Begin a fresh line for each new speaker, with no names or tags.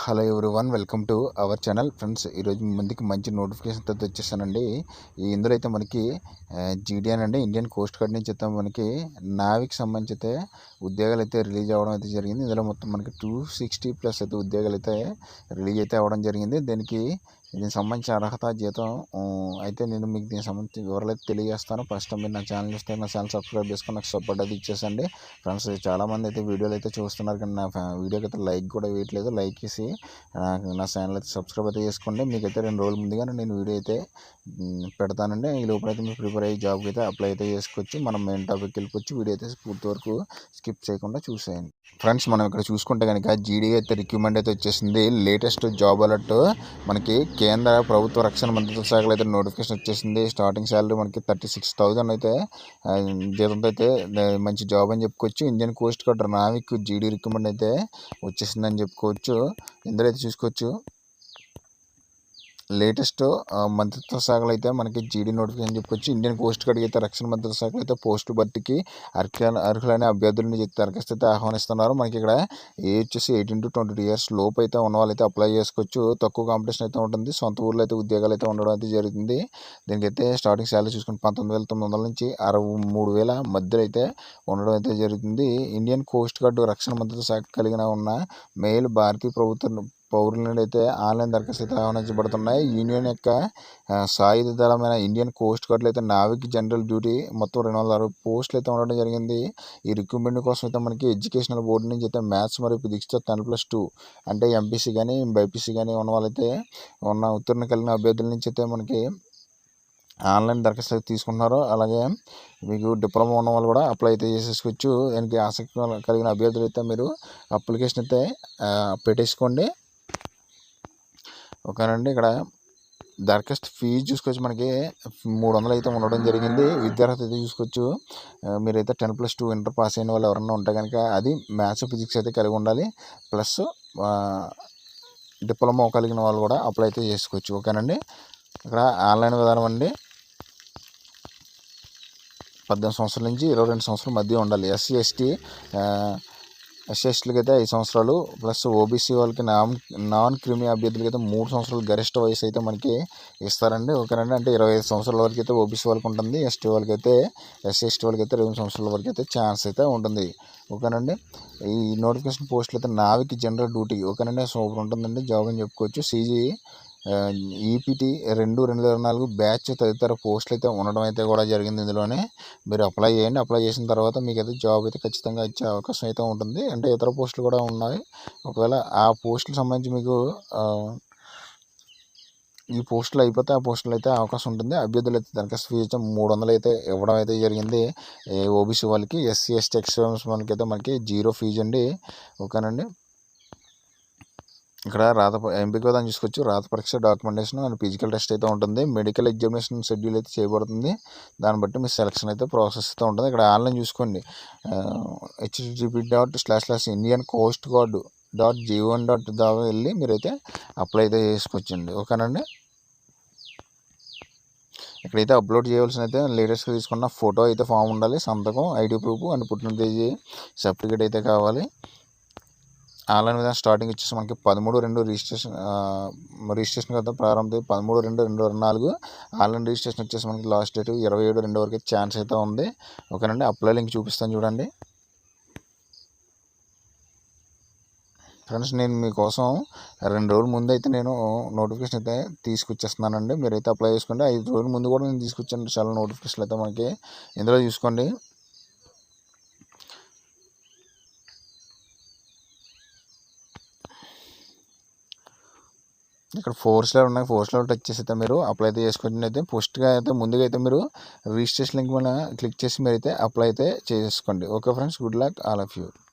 Hello everyone welcome to our channel. Friends ఈరోజు ముందుకి మంచి నోటిఫికేషన్తో వచ్చేసానండి. ఇందులో అయితే మనకి జీడిఎన్ అండి ఇండియన్ కోస్ట్ గార్డ్ నుంచి అయితే మనకి నావిక్ సంబంధించి అయితే ఉద్యోగాలు అయితే రిలీజ్ అవ్వడం అయితే జరిగింది. ఇందులో మొత్తం మనకి టూ సిక్స్టీ ప్లస్ అయితే ఉద్యోగాలు అయితే రిలీజ్ అయితే అవ్వడం జరిగింది. దీనికి దీనికి సంబంధించిన అర్హత జీతం అయితే నేను మీకు దీనికి సంబంధించిన వివరాలు అయితే తెలియజేస్తాను. ఫస్ట్ మీరు నా ఛానల్ చూస్తే నా ఛానల్ సబ్స్క్రైబ్ చేసుకుని నాకు సపోర్ట్ అయితే ఇచ్చేసండి. ఫ్రెండ్స్ చాలామంది అయితే వీడియోలు అయితే చూస్తున్నారు కానీ నా వీడియోకి అయితే లైక్ కూడా వేయట్లేదు. లైక్ ఇసి నాకు నా ఛానల్ అయితే సబ్స్క్రైబ్ అయితే చేసుకోండి. మీకైతే రెండు రోజుల ముందుగానే నేను వీడియో అయితే పెడతానండి. ఈ లోపల అయితే మీరు ప్రిపేర్ అయ్యి జాబ్కి అయితే అప్లై అయితే చేసుకోవచ్చు మనం మెయిన్ టాపిక్ వెళ్ళిపోవచ్చు వీడియో అయితే పూర్తి వరకు స్కిప్ చేయకుండా చూసేయండి. ఫ్రెండ్స్ మనం ఇక్కడ చూసుకుంటే కనుక జీడీ అయితే రిక్రూట్మెంట్ అయితే వచ్చేసింది. లేటెస్ట్ జాబ్ అలర్ట్ మనకి కేంద్ర ప్రభుత్వ రక్షణ మంత్రిత్వ శాఖలో అయితే నోటిఫికేషన్ వచ్చేసింది. స్టార్టింగ్ శాలరీ మనకి థర్టీ సిక్స్ థౌజండ్ అయితే జీతంతో అయితే మంచి జాబ్ అని చెప్పుకోవచ్చు. ఇండియన్ కోస్ట్ గార్డ్ నావిక్ జీడీ రిక్రూట్మెంట్ అయితే వచ్చేసిందని చెప్పుకోవచ్చు. ఇందులో అయితే చూసుకోవచ్చు. లేటెస్ట్ మంత్రిత్వ శాఖలు అయితే మనకి జీడీ నోటిఫికేషన్ చెప్పుకొచ్చి ఇండియన్ కోస్ట్ గార్డ్ అయితే రక్షణ మంత్రిత్వ శాఖలు అయితే పోస్టు భర్తీకి అర్హులైన అర్హులైన అభ్యర్థులను దరఖాస్తు అయితే ఆహ్వానిస్తున్నారు. మనకి ఇక్కడ ఏజ్ వచ్చేసి ఎయిటీన్ టు ట్వంటీ ఇయర్స్ లోపు అయితే ఉన్న వాళ్ళు అయితే అప్లై చేసుకోవచ్చు. తక్కువ కాంపిటీషన్ అయితే ఉంటుంది. సొంత ఊర్లో అయితే ఉద్యోగాలు అయితే ఉండడం అయితే జరుగుతుంది. దీనికైతే స్టార్టింగ్ శాలరీ చూసుకుని పంతొమ్మిది వేల తొమ్మిది వందల నుంచి అరవై మూడు వేల మధ్యలో అయితే ఉండడం అయితే జరుగుతుంది. ఇండియన్ కోస్ట్ గార్డ్ రక్షణ మంత్రిత్వ శాఖ కలిగిన ఉన్న మెయిల్ భారతీయ ప్రభుత్వ పౌరుల నుండి అయితే ఆన్లైన్ దరఖాస్తు ఆహ్వానించబడుతున్నాయి యూనియన్ యొక్క సాయుధ దళమైన ఇండియన్ కోస్ట్ గార్డ్లో అయితే నావిక్ జనరల్ డ్యూటీ మొత్తం రెండు వందల అరవై పోస్టులు అయితే ఉండడం జరిగింది. ఈ రిక్రూట్మెంట్ కోసం అయితే మనకి ఎడ్యుకేషనల్ బోర్డు నుంచి అయితే మ్యాథ్స్ మరియు ఫిజిక్స్తో టెన్ ప్లస్ టూ అంటే ఎంపీసీ కానీ బైపీసీ కానీ ఉన్న వాళ్ళైతే ఉన్న ఉత్తీర్ణ కలిగిన అభ్యర్థుల నుంచి అయితే మనకి ఆన్లైన్ దరఖాస్తు అయితే తీసుకుంటున్నారు. అలాగే మీకు డిప్లొమా ఉన్న వాళ్ళు కూడా అప్లై అయితే చేసేసుకోవచ్చు. దానికి ఆసక్తి కలిగిన అభ్యర్థులు అయితే మీరు అప్లికేషన్ అయితే పెట్టేసుకోండి. ఓకేనండి. ఇక్కడ దరఖాస్తు ఫీజు చూసుకోవచ్చు మనకి. మూడు వందలు అయితే ఉండడం జరిగింది. విద్యార్హత అయితే చూసుకోవచ్చు. మీరైతే ten plus two inter pass అయిన వాళ్ళు ఎవరన్నా ఉంటే కనుక అది మ్యాథ్స్ ఫిజిక్స్ అయితే కలిగి ఉండాలి. ప్లస్ డిప్లొమా కలిగిన వాళ్ళు కూడా అప్లై అయితే చేసుకోవచ్చు. ఓకేనండి. ఇక్కడ ఆన్లైన్ విధానం అండి. పద్దెనిమిది సంవత్సరాల నుంచి ఇరవై రెండు సంవత్సరాల మధ్య ఉండాలి. ఎస్సీ ఎస్టీ ఎస్ఎస్టీలకి అయితే ఐదు సంవత్సరాలు. ప్లస్ ఓబీసీ వాళ్ళకి నాన్ నాన్ క్రిమి అభ్యర్థులకి అయితే మూడు సంవత్సరాలు గరిష్ట వయసు అయితే మనకి ఇస్తారండి. ఓకేనండి. అంటే ఇరవై ఐదు సంవత్సరాల వరకు అయితే ఓబీసీ వాళ్ళకి ఉంటుంది. ఎస్టీ వాళ్ళకి అయితే ఎస్సీ ఎస్టీ వాళ్ళకి అయితే ఇరవై సంవత్సరాల వరకు అయితే ఛాన్స్ అయితే ఉంటుంది. ఓకేనండి. ఈ నోటిఫికేషన్ పోస్టులు అయితే నావికి జనరల్ డ్యూటీ. ఓకేనండి. సూపర్ ఉంటుందండి. జాబ్ అని చెప్పుకోవచ్చు. సీజీ ఈపీటీ రెండు రెండు వేల నాలుగు బ్యాచ్ తదితర పోస్టులు అయితే ఉండడం అయితే కూడా జరిగింది ఇందులోనే. మీరు అప్లై చేయండి. అప్లై చేసిన తర్వాత మీకు అయితే జాబ్ అయితే ఖచ్చితంగా ఇచ్చే అవకాశం అయితే ఉంటుంది. అంటే ఇతర పోస్టులు కూడా ఉన్నాయి. ఒకవేళ ఆ పోస్టులకు సంబంధించి మీకు ఈ పోస్టులు అయిపోతే ఆ పోస్టులు అయితే అవకాశం ఉంటుంది. అభ్యర్థులు అయితే దరఖాస్తు ఫీజు మూడు వందలు అయితే ఇవ్వడం అయితే జరిగింది. ఓబీసీ వాళ్ళకి ఎస్సీ ఎస్టీ ఎక్స్పీరియన్స్ వాళ్ళకి అయితే మనకి జీరో ఫీజు అండి. ఓకేనండి? ఇక్కడ రాత ప- ఎంపిక విధానం చూసుకోవచ్చు రాత పరీక్ష డాక్యుమెంటేషన్ అండ్ ఫిజికల్ టెస్ట్ అయితే ఉంటుంది. మెడికల్ ఎగ్జామినేషన్ షెడ్యూల్ అయితే చేయబడుతుంది. దాన్ని బట్టి మీ సెలక్షన్ అయితే ప్రాసెస్ అయితే ఉంటుంది. ఇక్కడ ఆన్లైన్ చూసుకోండి. HDP dot slash slash Indian coast guard dot Jeevan dot దా వెళ్ళి మీరైతే అప్లై అయితే చేసుకోవచ్చండి. ఓకేనండి? ఇక్కడైతే అప్లోడ్ చేయవలసిన అయితే లేటెస్ట్గా తీసుకున్న ఫోటో అయితే ఫామ్ ఉండాలి. సంతకం ఐడి ప్రూఫ్ అండ్ పుట్టిన తేదీ సర్టిఫికేట్ అయితే కావాలి. ఆన్లైన్ విధానం స్టార్టింగ్ వచ్చేసి మనకి పదమూడు రెండు రిజిస్ట్రేషన్ రిజిస్ట్రేషన్ కదా ప్రారంభం పదమూడు రెండు రెండు నాలుగు ఆన్లైన్ రిజిస్ట్రేషన్ వచ్చేసి మనకి లాస్ట్ డేట్ ఇరవై ఏడు రెండు వరకు ఛాన్స్ అయితే ఉంది. ఓకేనండి అప్లై లింక్ చూపిస్తాను చూడండి. ఫ్రెండ్స్ నేను మీకోసం రెండు రోజుల ముందు అయితే నేను నోటిఫికేషన్ అయితే తీసుకొచ్చేస్తున్నానండి. మీరైతే అప్లై చేసుకోండి. ఐదు రోజుల ముందు కూడా నేను తీసుకొచ్చాను. చాలా నోటిఫికేషన్ అయితే మనకి ఇందులో చూసుకోండి. ఇక్కడ ఫోర్స్లో ఉన్నాయి. ఫోర్స్లో టచ్ చేసి అయితే మీరు అప్లై అయితే చేసుకుని అయితే ఫస్ట్గా అయితే ముందుగా అయితే మీరు రిజిస్ట్రేషన్ లింక్ మన క్లిక్ చేసి మీరు అయితే అప్లై అయితే చేసుకోండి okay friends good luck all of you.